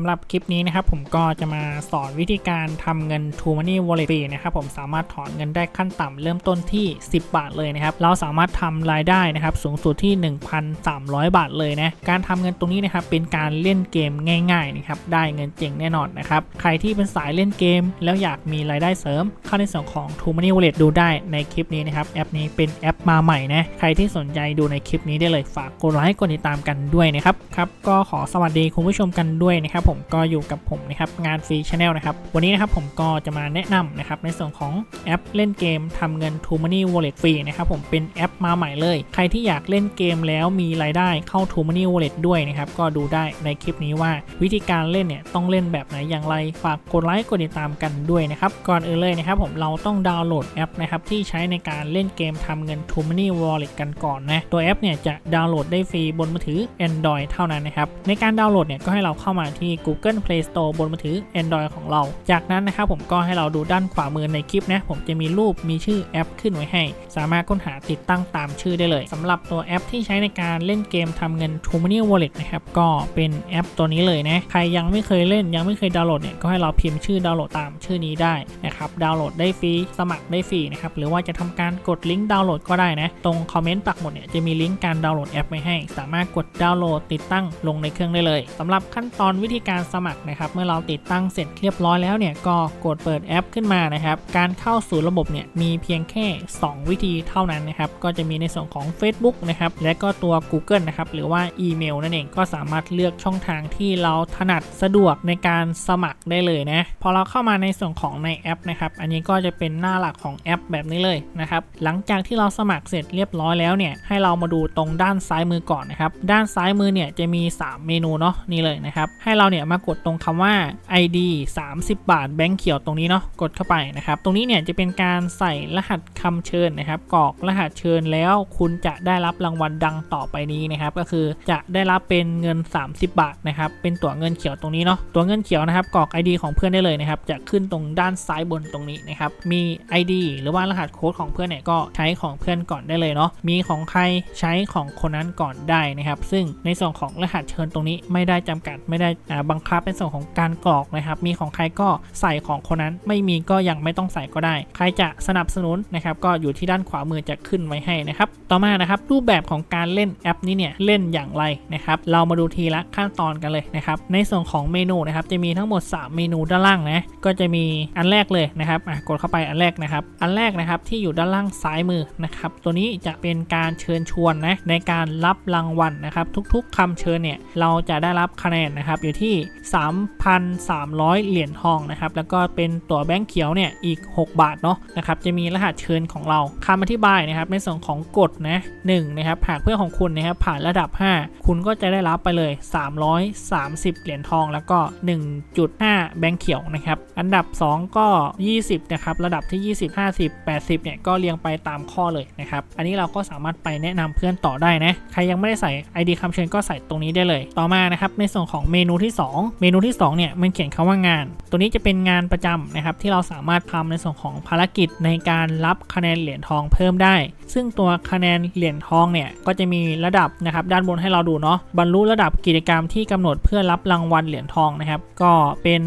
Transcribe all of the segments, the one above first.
ำหรับคลิปนี้นะครับผมก็จะมาสอนวิธีการทำเงิน t r u Money Wallet นะครับผมสามารถถอนเงินได้ขั้นต่ำเริ่มต้นที่ 10 บาทเลยนะครับเราสามารถทำรายได้นะครับสูงสุดที่ 1,300 บาทเลยนะการทำเงินตรงนี้นะครับเป็นการเล่นเกมง่ายๆนะครับได้เงินเจ๋งแน่นอนนะครับใครที่เป็นสายเล่นเกม แล้วอยากมีรายได้เสริมเข้าในส่วนของ t r u Money Wallet ดูได้ในคลิปนี้นะครับแอปนี้เป็นแอปมาใหม่นะใครที่สนใจดูในคลิปนี้ได้เลยฝากกดไลค์กดติดตามกันด้วยนะครับครับก็ขอสวัสดีคุณผู้ชมกันด้วยนะครับผมก็อยู่กับผมนะครับงานฟรีชาแนลนะครับวันนี้นะครับผมก็จะมาแนะนำนะครับในส่วนของแอปเล่นเกมทำเงิน True Money Wallet ฟรีนะครับผมเป็นแอปมาใหม่เลย ใครที่อยากเล่นเกมแล้วมีรายได้เข้า True Money Wallet ด้วยนะครับก็ดูได้ในคลิปนี้ว่าวิธีการเล่นเนี่ยต้องเล่นแบบไหนอย่างไรฝากกดไลค์กดติดตามกันด้วยนะครับก่อนอื่นเลยนะครับผมเราต้องดาวน์โหลดแอปนะครับที่ใช้ในการเล่นเกมทำเงิน True Money Wallet กันก่อนนะตัวแอปเนี่ยจะดาวน์โหลดได้ฟรีบนมือถือ Android เท่านั้นนะครับในการดาวน์โหลดเนี่ยก็ให้เราเข้ามาที่ Google Play Store บนมือถือ Android ของเรา จากนั้นนะครับผมก็ให้เราดูด้านขวามือในคลิปนะผมจะมีรูปมีชื่อแอปขึ้นไว้ให้ สามารถค้นหาติดตั้งตามชื่อได้เลยสำหรับตัวแอปที่ใช้ในการเล่นเกมทำเงิน t r u Money Wallet นะครับก็เป็นแอปตัวนี้เลยนะใครยังไม่เคยเล่นยังไม่เคยดาวน์โหลดเนี่ยก็ให้เราพิมพ์ชื่อดาวน์โหลดตามชื่อนี้ได้นะครับดาวน์โหลดได้ฟรีสมัครได้ฟรีนะครับหรือว่าจะทำการกดลิงก์ดาวน์โหลดก็ได้นะตรงคอมเมนต์ปักหมุดเนี่ยจะมีลิงก์การดาวน์โหลดแอปไว้ให้ สามารถกดดาวน์โหลดติดตั้งลงในเครื่องได้เลยสำหรับขั้นตอนวิธีการสมัครนะครับเมื่อเราติดตั้งเสร็จเรียบร้อยแล้วเนี่ยก็กดเปิดแอปขึ้นมานะครับการเข้าสู่ระบบเนี่ยมีเพียงแค่ 2 วิธีเท่านั้นนะครับก็จะมีในส่วนของ Facebook นะครับและก็ตัว Google นะครับหรือว่าอีเมลนั่นเองก็สามารถเลือกช่องทางที่เราถนัดสะดวกในการสมัครได้เลยนะพอเราเข้ามาในส่วนของในแอปนะครับอันนี้ก็จะเป็นหน้าหลักของแอปแบบนี้เลยนะครับหลังจากที่เราสมัครเสร็จเรียบร้อยแล้วเนี่ยให้เรามาดูตรงด้านซ้ายมือก่อนนะครับด้านซ้ายมือเนี่ยจะมี 3 เมนูเนาะนี่เลยนะครับให้เราเนี่ยมากดตรงคำว่า ID 30 บาทแบงค์เขียวตรงนี้เนาะกดเข้าไปนะครับ ตรงนี้เนี่ยจะเป็นการใส่รหัสคำเชิญนะครับกรอกรหัสเชิญแล้วคุณจะได้รับรางวัลดังต่อไปนี้นะครับ ก็คือจะได้รับเป็นเงิน 30 บาทนะครับเป็นตั๋วเงินเขียวตรงนี้เนาะตั๋วเงินเขียวนะครับกรอก ID ของเพื่อนได้เลยนะครับจะขึ้นตรงด้านซ้ายบนตรงนี้นะครับมี ID หรือว่ารหัสโค้ดของเพื่อนเนี่ยก็ใช้ของเพื่อนก่อนได้เลยเนาะมีของใครใช้ของคนนั้นก่อนได้นะครับ ซึ่งในส่วนของรหัสเชิญตรงนี้ไม่ได้จำกัดไม่ได้อ่าบังคับเป็นส่วนของการกรอกนะครับ มีของใครก็ใส่ของคนนั้น ไม่มีก็ยังไม่ต้องใส่ก็ได้ ใครจะสนับสนุนนะครับ ก็อยู่ที่ด้านขวามือจะขึ้นไว้ให้นะครับ ต่อมานะครับรูปแบบของการเล่นแอปนี้เนี่ยเล่นอย่างไรนะครับ เรามาดูทีละขั้นตอนกันเลยนะครับ ในส่วนของเมนูนะครับ จะมีทั้งหมด 3 เมนูด้านล่างนะ ก็จะมีอันแรกเลยนะครับอะกดเข้าไปอันแรกนะครับ อันแรกนะครับที่อยู่ด้านล่างซ้ายมือนะครับ ตัวนี้จะเป็นการเชิญชวนนะในการรับรางวัลนะครับ ทุกๆคำเชิญเนี่ยเราจะได้รับคะแนนนะครับอยู่ที่3,300 เหรียญทองนะครับ แล้วก็เป็นตั๋วแบงค์เขียวเนี่ยอีก 6 บาทเนาะนะครับ จะมีรหัสเชิญของเราคำอธิบายนะครับในส่วนของกฎนะหนะครับ หากเพื่อนของคุณนะครับผ่านระดับ 5 คุณก็จะได้รับไปเลย 330 เหรียญทอง แล้วก็ 1.5 แบงค์เขียวนะครับอันดับ 2 ก็ 20นะครับระดับที่ 20 50 80เนี่ยก็เรียงไปตามข้อเลยนะครับอันนี้เราก็สามารถไปแนะนำเพื่อนต่อได้นะใครยังไม่ได้ใส่ ID คำเชิญก็ใส่ตรงนี้ได้เลย ต่อมานะครับในส่วนของเมนูที่ 2 เมนูที่2เนี่ยมันเขียนคำว่างาน ตัวนี้จะเป็นงานประจำนะครับที่เราสามารถทำในส่วนของภารกิจในการรับคะแนนเหรียญทองเพิ่มได้ ซึ่งตัวคะแนนเหรียญทองเนี่ยก็จะมีระดับนะครับด้านบนให้เราดูเนาะบรรลุระดับกิจกรรมที่กำหนดเพื่อรับรางวัลเหรียญทองนะครับก็เป็น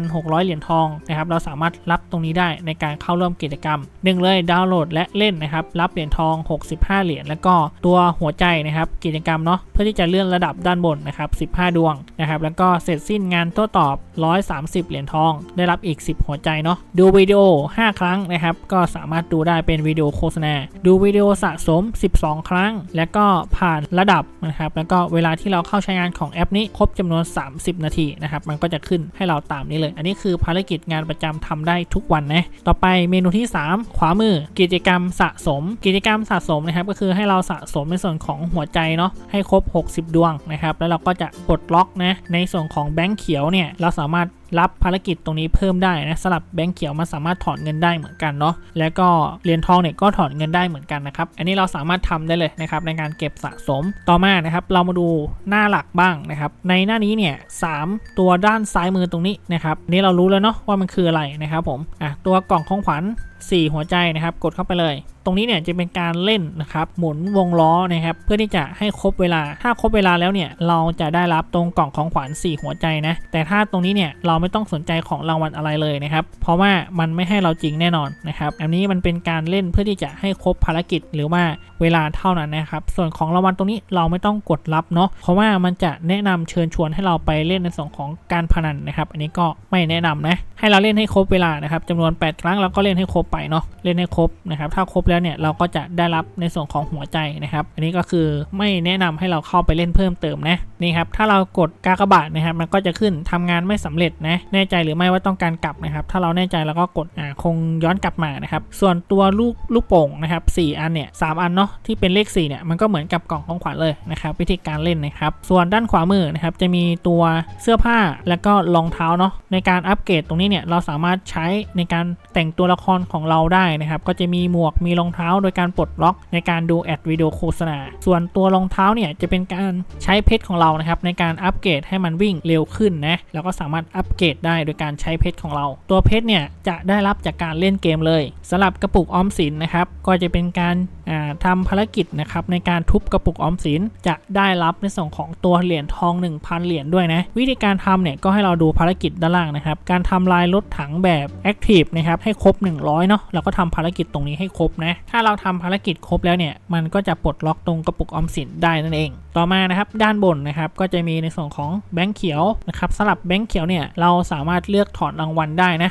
1,600 เหรียญทองนะครับเราสามารถรับตรงนี้ได้ในการเข้าร่วมกิจกรรมหนึ่งเลยดาวน์โหลดและเล่นนะครับรับเหรียญทอง 65 เหรียญแล้วก็ตัวหัวใจนะครับกิจกรรมเนาะเพื่อที่จะเลื่อนระดับด้านบนนะครับ15 ดวงนะครับแล้วก็เสร็จสิ้นงานโต้ตอบ 130 เหรียญทอง ได้รับอีก 10 หัวใจเนาะดูวิดีโอ 5 ครั้งนะครับก็สามารถดูได้เป็นวิดีโอโฆษณา ดูวิดีโอสะสม 12 ครั้ง แล้วก็ผ่านระดับนะครับแล้วก็เวลาที่เราเข้าใช้งานของแอปนี้ครบจำนวน 30 นาทีนะครับมันก็จะขึ้นให้เราตามนี้เลย อันนี้คือภารกิจงานประจำทำได้ทุกวันนะ ต่อไปเมนูที่ 3 ขวามือกิจกรรมสะสม กิจกรรมสะสมนะครับก็คือให้เราสะสมในส่วนของหัวใจเนาะให้ครบ 60 ดวงนะครับแล้วเราก็จะปลดล็อกนะในส่วนของแบงค์เขียวเนี่ยเราสามารถ รับภารกิจตรงนี้เพิ่มได้นะสลับแบงค์เขียวมันสามารถถอนเงินได้เหมือนกันเนาะแล้วก็เหรียญทองเนี่ยก็ถอนเงินได้เหมือนกันนะครับอันนี้เราสามารถทำได้เลยนะครับในการเก็บสะสมต่อมานะครับเรามาดูหน้าหลักบ้างนะครับในหน้านี้เนี่ยสามตัวด้านซ้ายมือตรงนี้นะครับนนี่เรารู้แล้วเนาะว่ามันคืออะไรนะครับผมอะตัวกล่องของขวัญ4 หัวใจนะครับ กดเข้าไปเลย ตรงนี้เนี่ยจะเป็นการเล่นนะครับหมุนวงล้อนะครับเพื่อที่จะให้ครบเวลา ถ้าครบเวลาแล้วเนี่ยเราจะได้รับตรงกล่องของขวัญ4 หัวใจนะแต่ถ้าตรงนี้เนี่ยเราไม่ต้องสนใจของรางวัลอะไรเลยนะครับเพราะว่ามันไม่ให้เราจริงแน่นอนนะครับอันนี้มันเป็นการเล่นเพื่อที่จะให้ครบภารกิจหรือว่าเวลาเท่านั้นนะครับส่วนของรางวัลตรงนี้เราไม่ต้องกดรับเนาะเพราะว่ามันจะแนะนำเชิญชวนให้เราไปเล่นในส่วนของการพนันนะครับ อันนี้ก็ไม่แนะนำนะให้เราเล่นให้ครบเวลานะครับจำนวน 8 ครั้งเราก็เล่นให้ครบไปเนาะเล่นให้ครบนะครับถ้าครบแล้วเนี่ยเราก็จะได้รับในส่วนของหัวใจนะครับ อันนี้ก็คือไม่แนะนำให้เราเข้าไปเล่นเพิ่มเติมนะ นี่ครับถ้าเรากดกากบาทนะครับมันก็จะขึ้นทำงานไม่สำเร็จนะแน่ใจหรือไม่ว่าต้องการกลับนะครับถ้าเราแน่ใจเราก็กดอ่าคงย้อนกลับมานะครับส่วนตัวลูกลูกโป่งนะครับสอันเนี่ยสอันเนาะที่เป็นเลข4เนี่ยมันก็เหมือนกับกล่องของขวัญเลยนะครับวิธีการเล่นนะครับส่วนด้านขวามือนะครับจะมีตัวเสื้อผ้าแล้วก็รองเท้าเนาะในการอัปเกรดตรงนี้เนี่ยเราสามารถใช้ในการแต่งตัวละครของเราได้นะครับก็จะมีหมวกมีรองเท้าโดยการปลดล็อก ในการดูแอดวิดีโอโฆษณาส่วนตัวรองเท้าเนี่ยจะเป็นการใช้เพชรของเรานะครับในการอัปเกรดให้มันวิ่งเร็วขึ้นนะแล้วก็สามารถอัปเกรดได้โดยการใช้เพชรของเรา ตัวเพชรเนี่ยจะได้รับจากการเล่นเกมเลยสำหรับกระปุกออมสินนะครับก็จะเป็นการอ่าทำภารกิจนะครับในการทุบกระปุกออมสินจะได้รับในส่วนของตัวเหรียญทอง 1,000 เหรียญด้วยนะวิธีการทำเนี่ยก็ให้เราดูภารกิจด้านล่างนะครับการทำลายรถถังแบบ Active นะครับให้ครบ 100เนาะเราก็ทำภารกิจตรงนี้ให้ครบนะถ้าเราทำภารกิจครบแล้วเนี่ยมันก็จะปลดล็อกตรงกระปุกออมสินได้นั่นเองต่อมานะครับด้านบนนะครับก็จะมีในส่วนของแบงค์เขียวนะครับสำหรับแบงค์เขียวเนี่ยเราสามารถเลือกถอนรางวัลได้นะ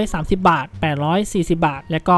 330 บาท 840 บาท และก็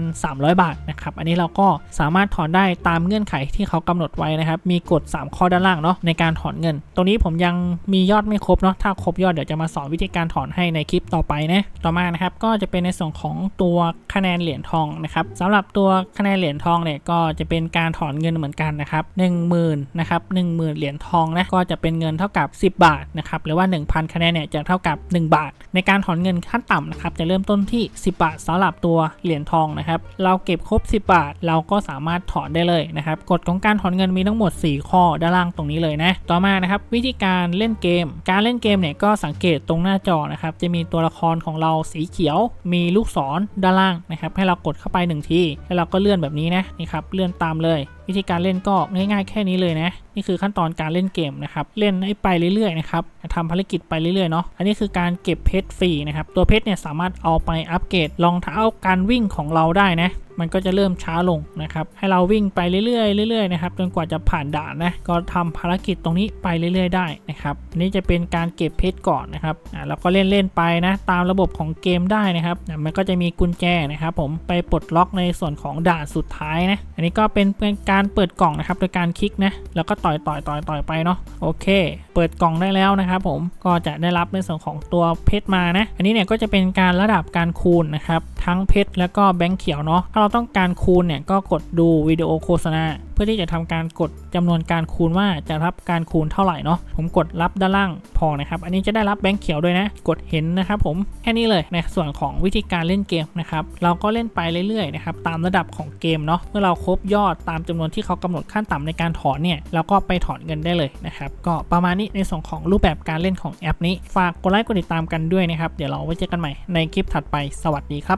1,300 บาทนะครับอันนี้เราก็สามารถถอนได้ตามเงื่อนไขที่เขากำหนดไว้นะครับมีกฎ 3 ข้อด้านล่างเนาะในการถอนเงิน ตรงนี้ผมยังมียอดไม่ครบเนาะถ้าครบยอดเดี๋ยวจะมาสอนวิธีการถอนให้ในคลิปต่อไปนะต่อมานะครับก็จะเป็นในส่วนของตัวคะแนนเหรียญทองนะครับสำหรับตัวคะแนนเหรียญทองเนี่ยก็จะเป็นการถอนเงินเหมือนกันนะครับ10,000นะครับ10,000เหรียญทองนะก็จะเป็นเงินเท่ากับ 10 บาทนะครับหรือว่า 1,000 คะแนนเนี่ยจะเท่ากับ 1 บาท ในการถอนเงินขั้นต่ำนะครับจะเริ่มต้นที่ 10 บาทสำหรับตัวเหรียญทองนะครับเราเก็บครบ 10 บาท เราก็สามารถถอนได้เลยนะครับกฎของการถอนเงินมีทั้งหมด 4 ข้อด้านล่างตรงนี้เลยนะต่อมานะครับวิธีการเล่นเกม การเล่นเกมเนี่ยก็สังเกตตรงหน้าจอนะครับจะมีตัวละครของเราสีเขียว มีลูกศรด้านล่างนะครับให้เรากดเข้าไปหนึ่งทีแล้วเราก็เลื่อนแบบนี้นะนี่ครับเลื่อนตามเลยวิธีการเล่นก็ง่ายๆแค่นี้เลยนะ นี่คือขั้นตอนการเล่นเกมนะครับ เล่นให้ไปเรื่อยๆนะครับทำภารกิจไปเรื่อยๆเนาะ อันนี้คือการเก็บเพชรฟรีนะครับ ตัวเพชรเนี่ยสามารถเอาไปอัปเกรดรองเท้าการวิ่งของเราได้นะ มันก็จะเริ่มช้าลงนะครับ ให้เราวิ่งไปเรื่อยๆเรื่อยๆนะครับจนกว่าจะผ่านด่านนะก็ทำภารกิจตรงนี้ไปเรื่อยๆได้นะครับอันนี้จะเป็นการเก็บเพชรก่อนนะครับอ่าแล้วก็เล่นๆไปนะตามระบบของเกมได้นะครับอะมันก็จะมีกุญแจนะครับผมไปปลดล็อกในส่วนของด่านสุดท้ายนะอันนี้ก็เป็นเป็นการเปิดกล่องนะครับโดยการคลิกนะแล้วก็ต่อยต่อยต่อยต่อยไปเนาะโอเค เปิดกล่องได้แล้วนะครับผมก็จะได้รับในส่วนของตัวเพชรมานะอันนี้เนี่ยก็จะเป็นการระดับการคูณนะครับทั้งเพชรแล้วก็แบงค์เขียวเนาะถ้าเราต้องการคูณเนี่ยก็กดดูวิดีโอโฆษณา เพื่อที่จะทำการกดจำนวนการคูณว่าจะรับการคูณเท่าไหร่เนาะผมกดรับด้านล่างพอนะครับ อันนี้จะได้รับแบงค์เขียวด้วยนะ กดเห็นนะครับผมแค่นี้เลยในส่วนของวิธีการเล่นเกมนะครับเราก็เล่นไปเรื่อยๆนะครับตามระดับของเกมเนาะเมื่อเราครบยอดตามจำนวนที่เขากำหนดขั้นต่ำในการถอนเนี่ยเราก็ไปถอนเงินได้เลยนะครับก็ประมาณนี้ในส่วนของรูปแบบการเล่นของแอปนี้ฝากกดไลค์กดติดตามกันด้วยนะครับเดี๋ยวเราไว้เจอกันใหม่ในคลิปถัดไปสวัสดีครับ